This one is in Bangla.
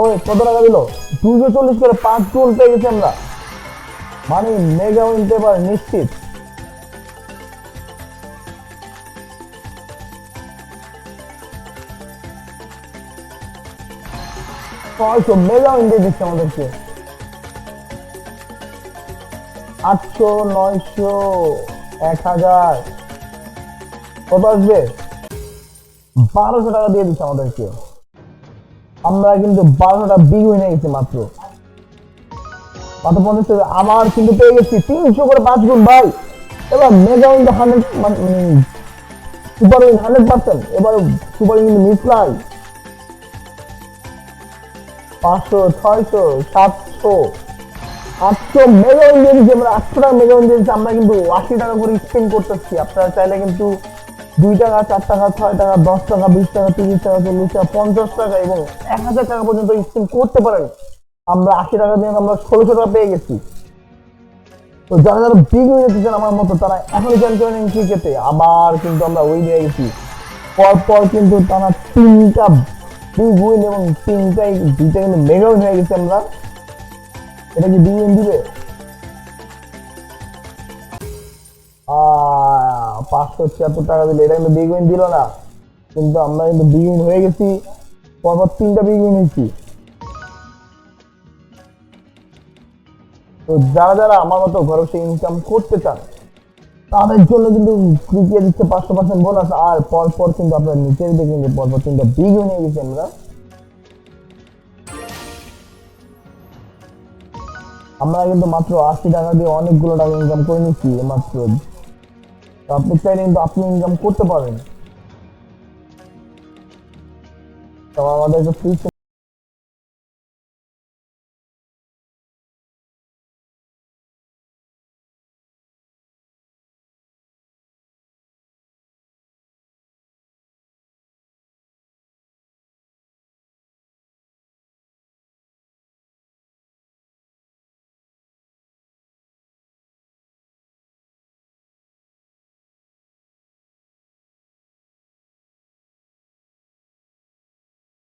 ওই কত টাকা দিল? দুশো চল্লিশ করে পাঁচ গোল পেয়ে গেছি আমরা। মানে মেগা উইন পেপার নিশ্চিত। ছয়শো মেগা উইন দিয়ে দিচ্ছে আমাদেরকে। আটশো, নয়শো, এক হাজার। কত আসবে? বারোশো টাকা দিয়ে দিচ্ছে আমাদেরকে। আমরা কিন্তু বারোশো টাকা বিগ হয়ে গেছি মাত্র। মাত্র আবার কিন্তু পেয়ে গেছি তিনশো করে পাঁচ গুণ ভাই। এবার mega win hundred super win hundred percent এবার সুপার উইন মিসলাই পাঁচশো, ছয়শো, সাতশো, আটশো মেগা উইন দিয়ে দিচ্ছি। আমরা আটশো টাকা মেগা উইন দিয়ে দিচ্ছি। আমরা কিন্তু আশি টাকা করে স্পেন্ড করতেছি। আপনারা চাইলে কিন্তু দুই টাকা, চার টাকা, ছয় টাকা, দশ টাকা, বিশ টাকা, তিরিশ টাকা, চল্লিশ টাকা, পঞ্চাশ টাকা এবং এক হাজার টাকা পর্যন্ত স্পেন্ড করতে পারেন। আমরা আশি টাকা দিয়ে আমরা ষোলোশো টাকা পেয়ে গেছি। তো যারা যারা বিগ হয়ে যেতেছেন আমার মতো, তারা এখনই নিন ক্রিকেটে আবার কিন্তু আমরা উইন হয়ে গেছি। পরপর কিন্তু তারা তিনটা বিগ উইন এবং তিনটাই দুইটা কিন্তু মেগা উইন হয়ে গেছি আমরা। এটা কি বিগ উইন দিবে পাঁচশো ছিয়াত্তর টাকা দিলে, এটা কিন্তু বিগ উইন দিল না। কিন্তু আমরা কিন্তু বিগ উইন হয়ে গেছি। পরপর তিনটা বিগ উইন হয়েছি। তো যারা যারা আমার মতো ঘরে বসে ইনকাম করতে চান, তাদের জন্য কিন্তু ক্রিকেট দিচ্ছে পাঁচশো পার্সেন্ট বোনাস আর পর পর কিন্তু আপনার নিচের দিকে কিন্তু পর পর তিনটা বিগ উইন হয়ে গেছি আমরা। আমরা কিন্তু মাত্র আশি টাকা দিয়ে অনেকগুলো টাকা ইনকাম করে নিচ্ছি, মাত্র তো আপনি চাইলে কিন্তু আপনি ইনকাম করতে পারেন। তো আমাদেরকে ফ্রি